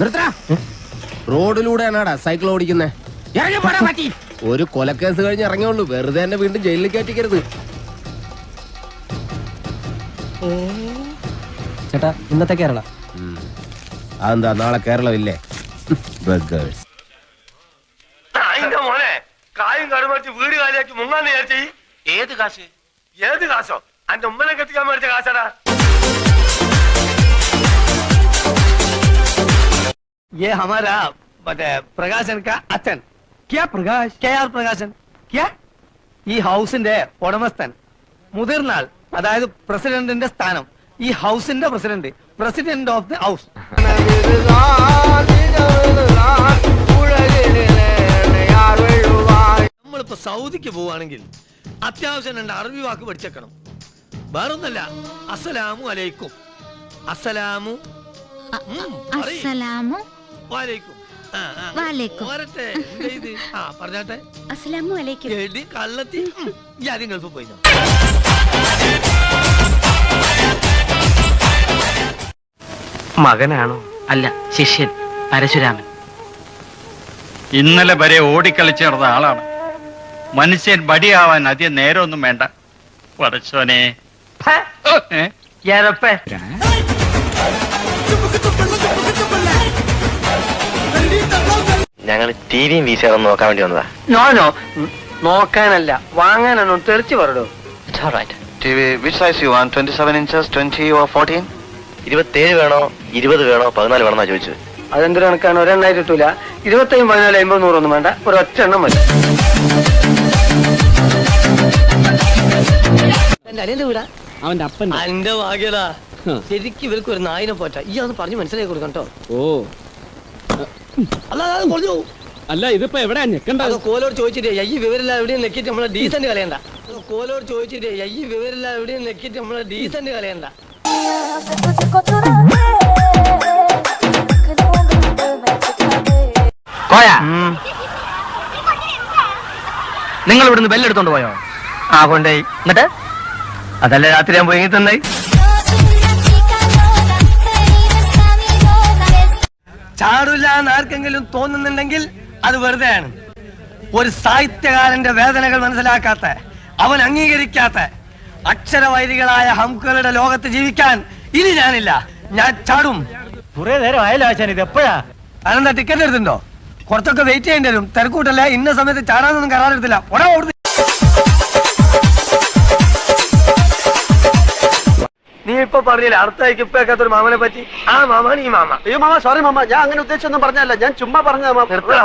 നിർത്തടാ. റോഡിലൂടെയാണാടാ സൈക്കിൾ ഓടിക്കുന്നേ. ഒരു കൊലക്കേസ് കഴിഞ്ഞ് ഇറങ്ങിയുള്ളൂ. വെറുതെ എന്നെ വീണ്ടും ജയിലിൽ കയറ്റിക്കരുത്. ചേട്ടാ ഇന്നത്തെ കേരള. അതെന്താ നാളെ കേരളമില്ലേ? മോനെ. കായും കടുമാറ്റി വീട് കാലിയാക്കി മുങ്ങാന്ന് വിചാരിച്ചേ ഏത് കാശ് ഏത് കാശോ അന്റെ ഉമ്മനെ കെട്ടിക്കാൻ മേടിച്ച കാശാടാ ये हमारा മറ്റേ പ്രകാശൻ का അച്ഛൻ ക്യാ പ്രകാശ് കെ ആർ പ്രകാശൻ ക്യാ ഈ ഹൗസിന്റെ ഉടമസ്ഥൻ മുതിർന്നാൾ അതായത് പ്രസിഡന്റിന്റെ സ്ഥാനം ഈ ഹൗസിന്റെ president president of the house സൗദിക്ക് പോവാണെങ്കിൽ അത്യാവശ്യം രണ്ട് അറബി വാക്ക് പഠിച്ചേക്കണം. വേറൊന്നല്ല അസ്സലാമു അലൈക്കും. അസ്സലാമു അസ്സലാമു വാലൈക്കും. ആ, ഇത്? പറഞ്ഞാട്ടെ. അസ്സലാമു അലൈക്കും. എടി കള്ളത്തി. മകനാണോ? അല്ല ശിഷ്യൻ പരശുരാമൻ. ഇന്നലെ വരെ ഓടിക്കളിച്ച് നടന്ന ആളാണ്. മനുഷ്യൻ ബടിയാവാൻ അധികം നേരമൊന്നും വേണ്ട. പടച്ചോനെ? ഞങ്ങൾ ടി. വിയും വീശാറും നോക്കാൻ വേണ്ടി വന്നതാ. നോനോ നോക്കാനല്ല. വാങ്ങാനാണോ തെറിച്ചു പറഞ്ഞു T V which size you want twenty seven inches twenty or fourteen ഇരുപത്തേഴ് വേണോ ഇരുപത് വേണോ പതിനാല് വേണമെന്നാ ചോദിച്ചത്. അതെന്തൊരു കണക്കാണ്? ഒരെണ്ണായി കിട്ടൂല. ഇരുപത്തയ്യും പതിനാല് അമ്പത് നൂറൊന്നും വേണ്ട. ഒരു ഒറ്റ എണ്ണം മതി. എന്റെ അനിയന്റെ അവന്റെ അപ്പൻ എന്റെ ഭാഗ്യടാ. ശരിക്ക് ഇവർക്ക് ഒരു നായിനെ പോറ്റ. ഈ അന്ന് പറഞ്ഞു മനസ്സിലാക്കി കൊടുക്കണം കേട്ടോ. ഓ. അല്ലാതെ പൊളിഞ്ഞു പോകും അല്ല ഇതിപ്പോ എവിടെ ഞെക്കണ്ട കോലോട് ചോദിച്ചിട്ട് ഈ വിവരമില്ല എവിടെയും നെക്കിട്ട് നമ്മളെ ഡീസന്റ് കളയണ്ട. കോലോട് ചോദിച്ചിട്ട് ഈ വിവരമില്ല എവിടെയും നെക്കിട്ട് നമ്മളെ ഡീസന്റ് കളയണ്ട. നിങ്ങൾ ഇവിടുന്ന് ബെല്ലെടുത്തോണ്ട് പോയോ? ആ കൊണ്ടേ എന്നിട്ട്? അതല്ലേ രാത്രി ഞാൻ പോയി തന്നായി ചാടില്ല എന്ന് ആർക്കെങ്കിലും തോന്നുന്നുണ്ടെങ്കിൽ അത് വെറുതെയാണ്. ഒരു സാഹിത്യകാരന്റെ വേദനകൾ മനസ്സിലാക്കാത്ത അവൻ അംഗീകരിക്കാത്ത അക്ഷരവൈരികളായ ഹംകുകളുടെ ലോകത്ത് ജീവിക്കാൻ ഇനി ഞാനില്ല. ഞാൻ ചാടും. കുറെ നേരം ആയാലും ആശാൻ ഇത് എപ്പോഴാ? അതെന്താ ടിക്കറ്റ് എടുത്തിട്ടുണ്ടോ? കുറച്ചൊക്കെ വെയിറ്റ് ചെയ്യേണ്ടി വരും. തിരക്കൂട്ടല്ല? ഇന്ന സമയത്ത് ചാടാനൊന്നും കരാറെടുത്തില്ല. ഉടനെ പറഞ്ഞില്ല. അടുത്ത ഇപ്പൊ ഒരു മാമനെ പറ്റി. ആ മാമാണ് ഈ മാമ. അയ്യോ മാമ സോറി മാമ. ഞാൻ അങ്ങനെ ഉദ്ദേശിച്ചൊന്നും പറഞ്ഞല്ല ഞാൻ ചുമ്മാ പറഞ്ഞ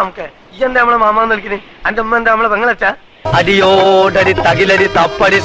നമുക്ക്. ഈ എന്താ നമ്മളെ മാമ വിളിക്കുന്നത് എന്റെ ഉമ്മ എന്താ നമ്മളെ പെങ്ങളച്ചാ? അടിയോടടി തകിലടി തപ്പടി